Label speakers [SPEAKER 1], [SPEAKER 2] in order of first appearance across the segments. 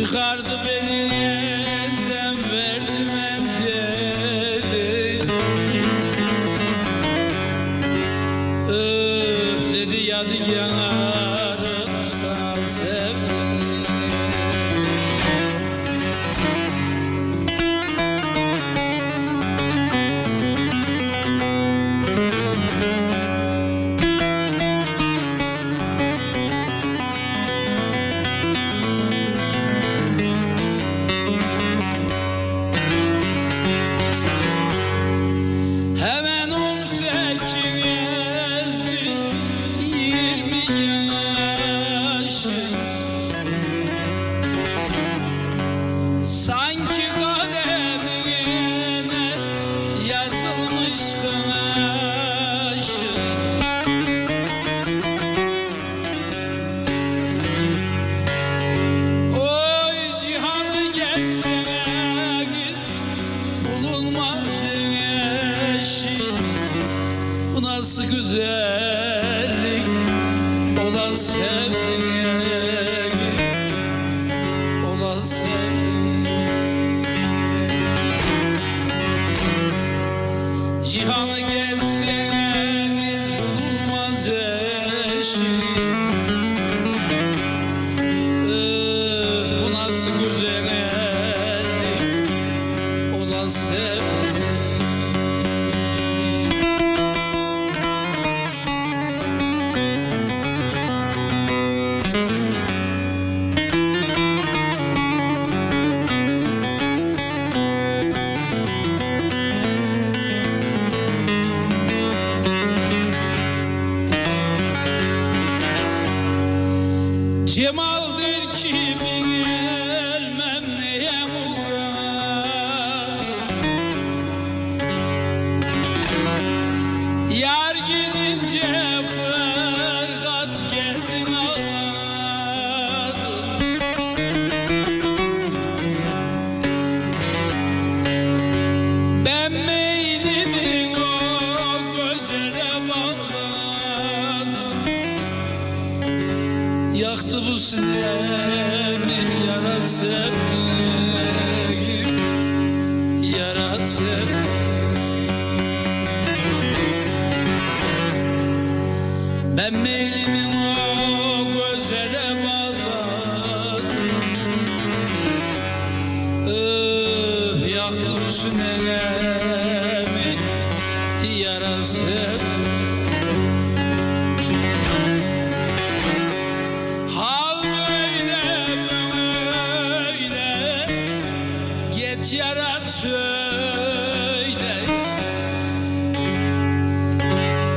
[SPEAKER 1] Çıkardı beni güzellik ola sevdiğin ola sevdiğin Cihanı Cemaldir kimin Yaktı bu sinemi yara sevdiğim Yara sevdiğim Ben meylimi o gözlere bağladım. Öf yaktı bu sinemi yara sevdiğim Geç yarar söyle.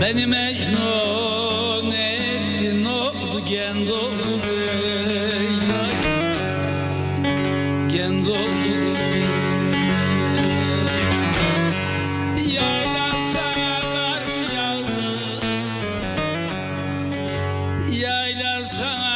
[SPEAKER 1] Beni mecnun ettin oldu Gend oldu Gend oldu Leyla Yayla sana kar yağdı Yayla sana